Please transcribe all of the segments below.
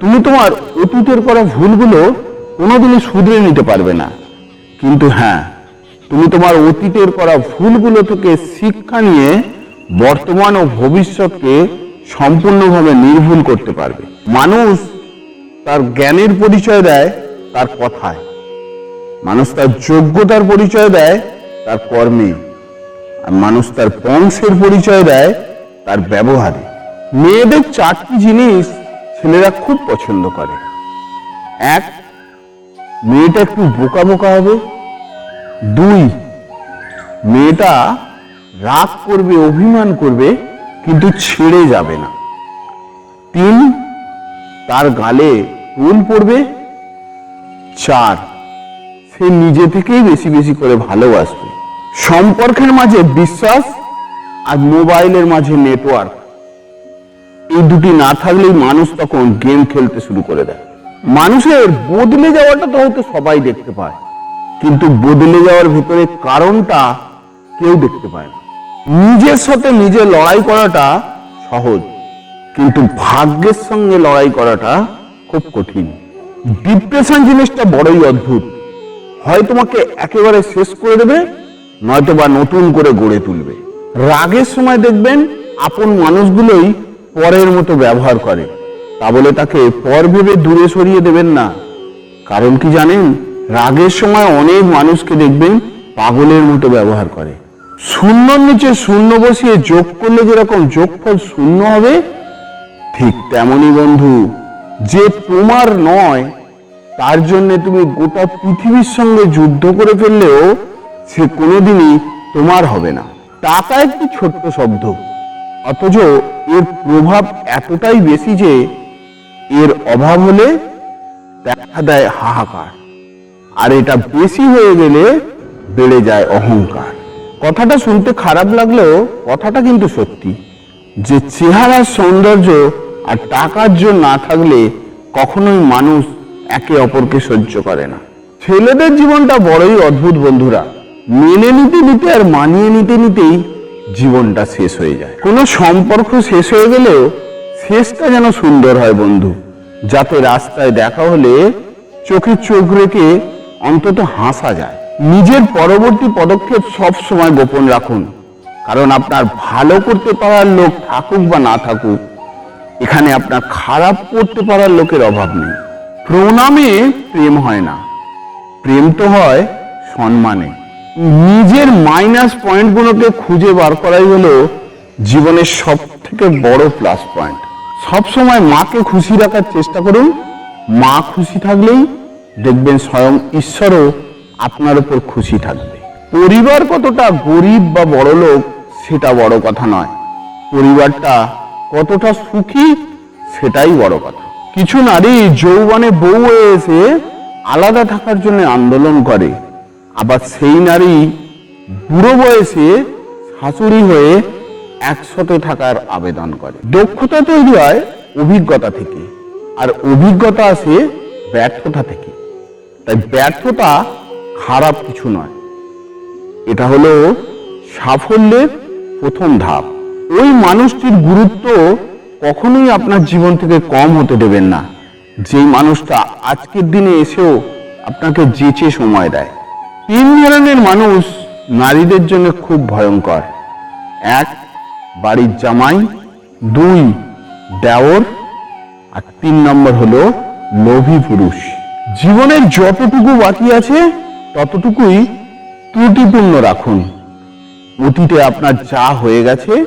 তুমি তোমার অতীতের করা ভুলগুলো কোনোদিনই শুধরে নিতে পারবে না। কিন্তু হ্যাঁ তুমি তোমার অতীতের করা ভুলগুলো থেকে শিক্ষা নিয়ে বর্তমান ও ভবিষ্যৎকে সম্পূর্ণভাবে নির্ভুল করতে পারবে। মানুষ তার জ্ঞানের পরিচয় দেয়, তার কথায়। মানুষ তার যোগ্যতার পরিচয় দেয়, তার কর্মে। আর মানুষ তার বংশের পরিচয় দেয়, তার ব্যবহারে। মেয়েদের চারটি জিনিস ছেলেরা খুব পছন্দ করে। এক, মেয়েটা একটু বোকা বোকা হবে। দুই, মেয়েটা রাগ করবে, অভিমান করবে, কিন্তু ছেড়ে যাবে না। তিন, তার গালে ফুল পড়বে। চার, সে নিজে থেকেই বেশি বেশি করে ভালোবাসবে। সম্পর্কের মাঝে বিশ্বাস আর মোবাইলের মাঝে নেটওয়ার্ক এই দুটি না থাকলেই মানুষ তখন গেম খেলতে শুরু করে দেয়। মানুষের বদলে যাওয়াটা তো হয়তো সবাই দেখতে পায়। কিন্তু বদলে যাওয়ার ভিতরে কারণটা কেউ দেখতে পায় না। নিজের সাথে নিজে লড়াই করাটা সহজ, কিন্তু ভাগ্যের সঙ্গে লড়াই করাটা খুব কঠিন। ডিপ্রেশন জিনিসটা বড়ই অদ্ভুত। হয় তোমাকে একেবারে শেষ করে দেবে নয়তো বা নতুন করে গড়ে তুলবে। রাগের সময় দেখবেন আপন মানুষগুলোই পরের মতো ব্যবহার করে। তা বলে তাকে পর ভেবে দূরে সরিয়ে দেবেন না। কারণ কি জানেন, রাগের সময় অনেক মানুষকে দেখবেন পাগলের মতো ব্যবহার করে। শূন্যর নিচে শূন্য বসিয়ে যোগ করলে যেরকম যোগফল শূন্য হবে, ঠিক তেমনই বন্ধু, যে তোমার নয়, তার জন্য তুমি গোটা পৃথিবীর সঙ্গে যুদ্ধ করে ফেললেও সে কোনোদিনই তোমার হবে না। টাকা একটি ছোট্ট শব্দ। অথচ এর প্রভাব এতটাই বেশি যে এর অভাব হলে দেখা দেয় হাহাকার। আর এটা বেশি হয়ে গেলে বেড়ে যায় অহংকার। কথাটা শুনতে খারাপ লাগলেও কথাটা কিন্তু সত্যি। যে চেহারার সৌন্দর্য আর টাকার জন্য না থাকলে কখনোই মানুষ একে অপরকে সহ্য করে না। ছেলেদের জীবনটা বড়ই অদ্ভুত বন্ধুরা। মেনে নিতে নিতে আর মানিয়ে নিতে নিতেই জীবনটা শেষ হয়ে যায়। কোনো সম্পর্ক শেষ হয়ে গেলেও শেষটা যেন সুন্দর হয় বন্ধু। যাতে রাস্তায় দেখা হলে চোখে চোখ রেখে অন্তত হাসা যায়। নিজের পরবর্তী পদক্ষেপ সব সময় গোপন রাখুন। কারণ আপনার ভালো করতে পারার লোক থাকুক বা না থাকুক, এখানে আপনার খারাপ করতে পারার লোকের অভাব নেই। প্রণামে প্রেম হয় না। প্রেম তো হয় সম্মানে। নিজের মাইনাস পয়েন্টগুলোকে খুঁজে বার করাই হলো জীবনের সব থেকে বড় প্লাস পয়েন্ট সব সময় মাকে খুশি রাখার চেষ্টা করুন। মা খুশি থাকলেই দেখবেন স্বয়ং ঈশ্বরও আপনার উপর খুশি থাকবে। পরিবার কতটা গরিব বা বড় লোক, সেটা বড় কথা নয়। পরিবারটা কতটা সুখী, সেটাই বড় কথা। কিছু নারী যৌবনে বউ হয়ে এসে আলাদা থাকার জন্য আন্দোলন করে। আবার সেই নারী বুড়ো বয়সে শাশুড়ি হয়ে একসাথে থাকার আবেদন করে। দক্ষতা তৈরি হয় অভিজ্ঞতা থেকে আর অভিজ্ঞতা আসে ব্যর্থতা থেকে। তাই ব্যর্থতা খারাপ কিছু নয়। এটা হলো সাফল্যের প্রথম ধাপ। ওই মানুষটির গুরুত্ব কখনোই আপনার জীবন থেকে কম হতে দেবেন না। যেই মানুষটা আজকের দিনে এসেও আপনাকে যেচে সময় দেয়। তিন ধরনের মানুষ নারীদের জন্য খুব ভয়ঙ্কর। এক, বাড়ির জামাই। দুই, দেওর। আর তিন নম্বর হলো লোভী পুরুষ। জীবনের যতটুকু বাকি আছে, ততটুকুই ত্রুটিপূর্ণ রাখুন। অতীতে আপনার যা হয়ে গেছে,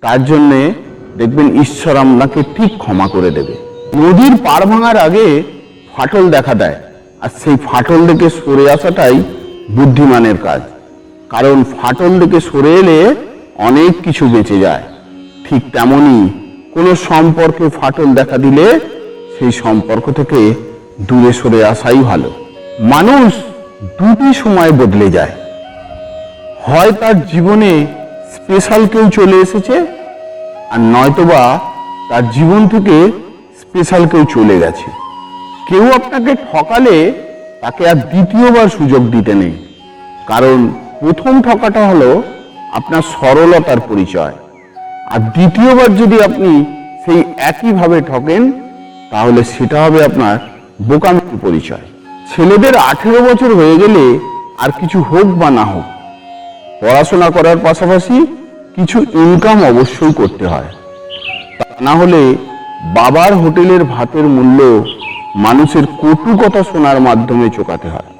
তার জন্যে দেখবেন ঈশ্বর আপনাকে ঠিক ক্ষমা করে দেবে। নদীর পার ভাঙার আগে ফাটল দেখা দেয়। আর সেই ফাটল দেখে সরে আসাটাই বুদ্ধিমানের কাজ। কারণ ফাটল থেকে সরে এলে অনেক কিছু বেঁচে যায়। ঠিক তেমনই কোনো সম্পর্কে ফাটল দেখা দিলে সেই সম্পর্ক থেকে দূরে সরে আসাই ভালো। মানুষ দুটি সময় বদলে যায়। হয় তার জীবনে স্পেশাল কেউ চলে এসেছে, আর নয়তোবা তার জীবন থেকে স্পেশাল কেউ চলে গেছে। কেউ আপনাকে ঠকালে তাকে আর দ্বিতীয়বার সুযোগ দিতে নেই। কারণ প্রথম ঠকাটা হলো আপনার সরলতার পরিচয়। আর দ্বিতীয়বার যদি আপনি সেই একইভাবে ঠকেন, তাহলে সেটা হবে আপনার বোকামির পরিচয়। ছেলেদের আঠেরো বছর হয়ে গেলে আর কিছু হোক বা না হোক, পড়াশোনা করার পাশাপাশি কিছু ইনকাম অবশ্যই করতে হয়। তা না হলে বাবার হোটেলের ভাতের মূল্য মানুষের কটু কথা শোনার মাধ্যমে চোকাতে হয়।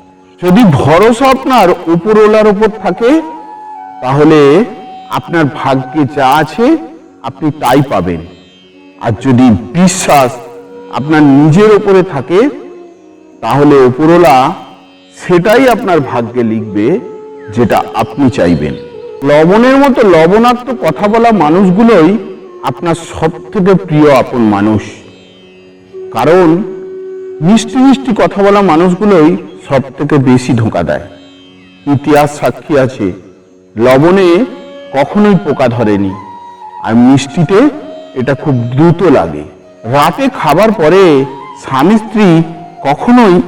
যদি ভরসা আপনার উপরওয়ালার উপর থাকে, তাহলে আপনার ভাগ্যে যা আছে আপনি তাই পাবেন। আর যদি বিশ্বাস আপনার নিজের ওপরে থাকে, তাহলে উপরওয়ালা সেটাই আপনার ভাগ্যে লিখবে যেটা আপনি চাইবেন। লবণের মতো লবণাক্ত কথা বলা মানুষগুলোই আপনার সব থেকে প্রিয় আপন মানুষ। কারণ মিষ্টি মিষ্টি কথা বলা মানুষগুলোই সব থেকে বেশি ধোঁকা দেয়। ইতিহাস সাক্ষী আছে, লবণে কখনোই পোকা ধরেনি। আর মিষ্টিতে এটা খুব দ্রুত লাগে। রাতে খাবার পরে স্বামী স্ত্রী কখনোই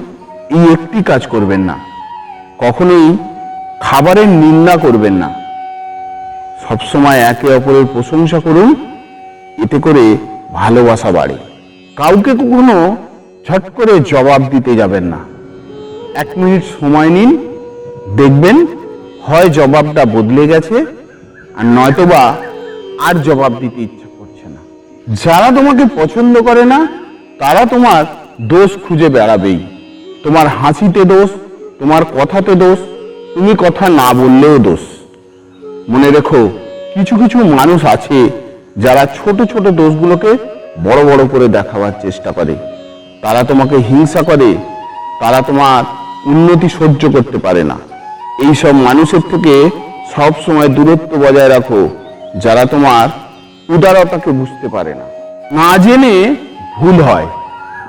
এই একটি কাজ করবেন না। কখনোই খাবারের নিন্দা করবেন না। সবসময় একে অপরের প্রশংসা করুন, এতে করে ভালোবাসা বাড়ে। কাউকে কখনো ঝট করে জবাব দিতে যাবেন না। এক মিনিট সময় নিন, দেখবেন হয় জবাবটা বদলে গেছে আর নয়তোবা আর জবাব দিতে ইচ্ছা করছে না। যারা তোমাকে পছন্দ করে না, তারা তোমার দোষ খুঁজে বেড়াবেই। তোমার হাসিতে দোষ, তোমার কথাতে দোষ, তুমি কথা না বললেও দোষ। মনে রেখো, কিছু কিছু মানুষ আছে যারা ছোট ছোট দোষগুলোকে বড় বড় করে দেখাবার চেষ্টা করে। তারা তোমাকে হিংসা করে, তারা তোমার উন্নতি সহ্য করতে পারে না। এই সব মানুষের থেকে সব সময় দূরত্ব বজায় রাখো, যারা তোমার উদারতাকে বুঝতে পারে না। না জেনে ভুল হয়,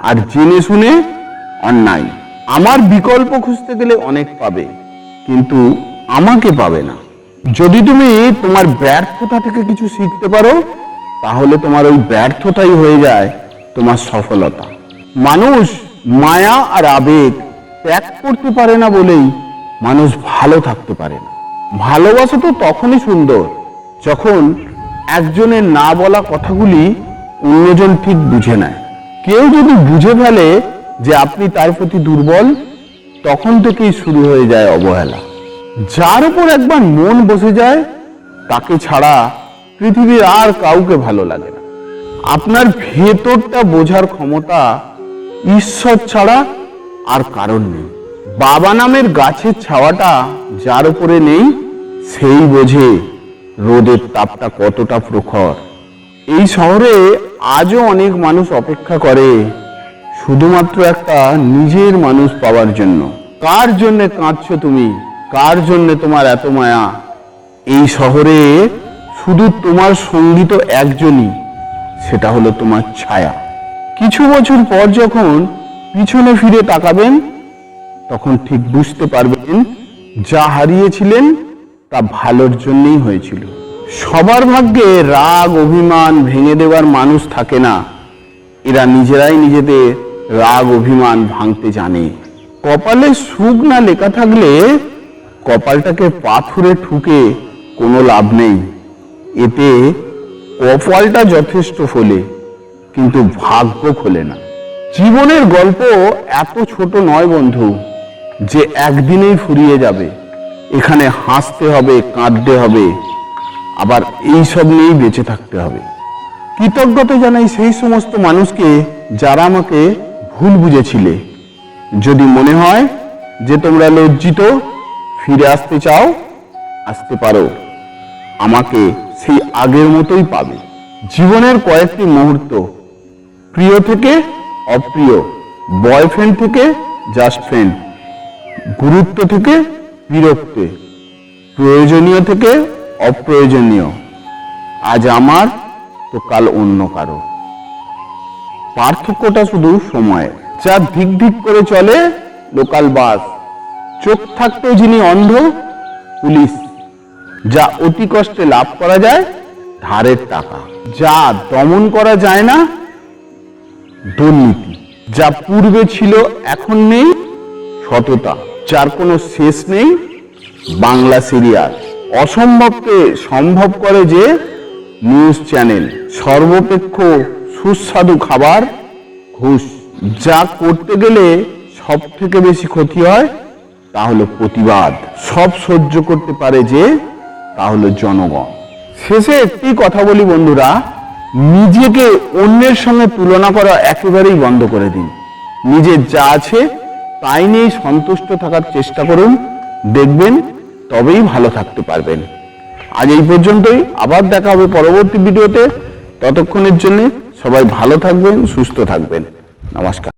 আর জেনে শুনে অন্যায়। আমার বিকল্প খুঁজতে গেলে অনেক পাবে, কিন্তু আমাকে পাবে না। যদি তুমি তোমার ব্যর্থতা থেকে কিছু শিখতে পারো, তাহলে তোমার ওই ব্যর্থতাই হয়ে যায় তোমার সফলতা। মানুষ মায়া আর আবেগ ত্যাগ করতে পারে না বলেই মানুষ ভালো থাকতে পারে না। ভালোবাসা তো তখনই সুন্দর যখন একজনের না বলা কথাগুলি অন্যজন ঠিক বুঝে নেয়। কেউ যদি বুঝে ফেলে যে আপনি তার প্রতি দুর্বল, তখন থেকেই শুরু হয়ে যায় অবহেলা। যার উপর একবার মন বসে যায়, তাকে ছাড়া পৃথিবীর আর কাউকে ভালো লাগে না। আপনার ভেতরটা বোঝার ক্ষমতা ঈশ্বর ছাড়া আর কারণ নেই। বাবা নামের গাছের ছাওয়াটা যার উপরে নেই, সেই বোঝে রোদের তাপটা কতটা প্রখর। এই শহরে আজও অনেক মানুষ অপেক্ষা করে শুধুমাত্র একটা নিজের মানুষ পাওয়ার জন্য। কার জন্য কাঁদছো তুমি? কার জন্য তোমার এত মায়া? এই শহরে শুধু তোমার সংগীত একজনই, সেটা হলো তোমার ছায়া। কিছু বছর পর যখন পিছনে ফিরে তাকাবেন, তখন ঠিক বুঝতে পারবেন যা হারিয়েছিলেন তা ভালোর জন্যই হয়েছিল। সবার ভাগ্যে রাগ, অভিমান ভেঙে দেওয়ার মানুষ থাকে না। এরা নিজেরাই নিজেদের রাগ, অভিমান ভাঙতে জানে। কপালে সুখ না লেখা থাকলে কপালটাকে পাথুরে ঠুকে কোনো লাভ নেই। এতে কপালটা যথেষ্ট ফলে। কিন্তু ভাগ্য খোলে না। জীবনের গল্প এত ছোট নয় বন্ধু, যে একদিনেই ফুরিয়ে যাবে। এখানে হাসতে হবে, কাঁদতে হবে, আবার এই সব নিয়েই বেঁচে থাকতে হবে। কৃতজ্ঞতা জানাই সেই সমস্ত মানুষকে যারা আমাকে ভুল বুঝেছিলে। যদি মনে হয় যে তোমরা লজ্জিত, ফিরে আসতে চাও, আসতে পারো। আমাকে সেই আগের মতোই পাবে। জীবনের কয়েকটি মুহূর্ত প্রিয় থেকে অপ্রিয় বয়ফ্রেন্ড থেকে জাস্ট ফ্রেন্ড গুরুত্ব থেকে বিরক্তে, প্রয়োজনীয় থেকে অপ্রয়োজনীয়। আজ আমার, তো কাল অন্য কারও। পার্থক্যটা শুধু সময়। যা ধিক ধিক করে চলে লোকাল বাস চোখ থাকতেও যিনি অন্ধ, পুলিশ। যা অতি কষ্টে লাভ করা যায়, ধারের টাকা। যা দমন করা যায় না দুর্নীতি। যা পূর্বে ছিল, এখন নেই। সততা, যার কোনো শেষ নেই, বাংলা সিরিয়াল। অসম্ভবকে সম্ভব করে যে নিউজ চ্যানেল সর্বপেক্ষ সুস্বাদু খাবার, ঘুষ। যা করতে গেলে সব থেকে বেশি ক্ষতি হয়, তা হলো প্রতিবাদ। সব সহ্য করতে পারে যে, তা হলো জনগণ। শেষে একটি কথা বলি বন্ধুরা নিজেকে অন্যের সঙ্গে তুলনা করা একেবারেই বন্ধ করে দিন। নিজের যা আছে তাই নিয়েই সন্তুষ্ট থাকার চেষ্টা করুন। দেখবেন তবেই ভালো থাকতে পারবেন। আজ এই পর্যন্তই। আবার দেখা হবে পরবর্তী ভিডিওতে। ততক্ষণের জন্য সবাই ভালো থাকবেন, সুস্থ থাকবেন। নমস্কার।